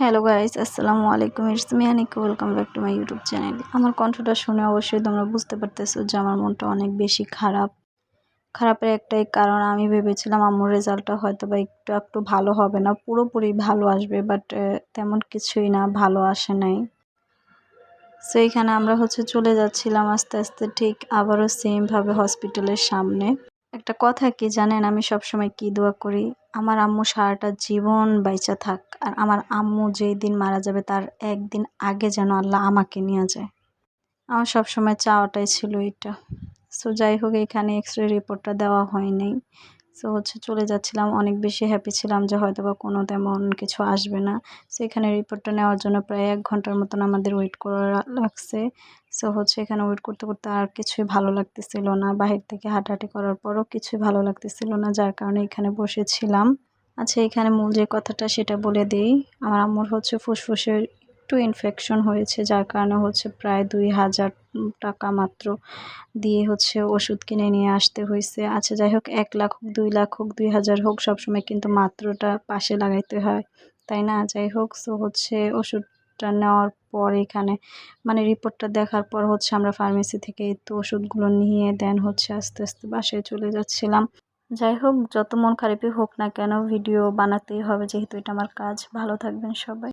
Hello guys আসসালামু আলাইকুম। It's Anik welcome back to my YouTube channel আমার কণ্ঠটা শুনে অবশ্যই তোমরা বুঝতে পারতেছো যে আমার মনটা অনেক বেশি খারাপ। খারাপের একটাই কারণ আমি ভেবেছিলাম আমার রেজাল্টটা হয়তো বা একটু একটু ভালো হবে না, পুরোপুরি ভালো আসবে বাট তেমন কিছুই না, ভালো আসে নাই। সো এখানে আমরা হচ্ছে চলে যাচ্ছিলাম আস্তে আস্তে ঠিক আবারও সেমভাবে হসপিটালের সামনে। একটা কথা কি জানেন, আমি সবসময় কি দোয়া করি? আমার আম্মু সারাটা জীবন বাইচা থাক আর আমার আম্মু যেই দিন মারা যাবে তার একদিন আগে যেন আল্লাহ আমাকে নিয়ে যায়। আমার সবসময় চাওয়াটাই ছিল এটা সো যাই হোক, এখানে এক্স রে রিপোর্টটা দেওয়া হয়নি সো হচ্ছে চলে যাচ্ছিলাম, অনেক বেশি হ্যাপি ছিলাম যে হয়তো বা কোনো তেমন কিছু আসবে না। সো এখানে রিপোর্টটা নেওয়ার জন্য প্রায় এক ঘণ্টার মতন আমাদের ওয়েট করা লাগছে। সো হচ্ছে এখানে ওয়েট করতে করতে আর কিছুই ভালো লাগতেছিল না। বাহির থেকে হাঁটাহাঁটি করার পরও কিছুই ভালো লাগতেছিল না, যার কারণে এখানে বসেছিলাম। আচ্ছা এখানে মূল যে কথাটা সেটা বলে দিই। আমার আম্মুর হচ্ছে ফুসফুসের একটু ইনফেকশন হয়েছে, যার কারণে হচ্ছে প্রায় দুই হাজার টাকা মাত্র দিয়ে হচ্ছে ওষুধ কিনে নিয়ে আসতে হয়েছে। আচ্ছা যাই হোক, এক লাখ হোক, দুই লাখ হোক, দুই হাজার হোক, সবসময় কিন্তু মাত্রটা পাশে লাগাইতে হয়, তাই না? যাই হোক সো হচ্ছে ওষুধটা নেওয়ার পর এখানে মানে রিপোর্টটা দেখার পর হচ্ছে আমরা ফার্মেসি থেকে তো ওষুধগুলো নিয়ে দেন হচ্ছে আস্তে আস্তে বাসায় চলে যাচ্ছিলাম। যাই হোক, যত মন খারাপই হোক না কেন ভিডিও বানাতেই হবে, যেহেতু এটা আমার কাজ। ভালো থাকবেন সবাই।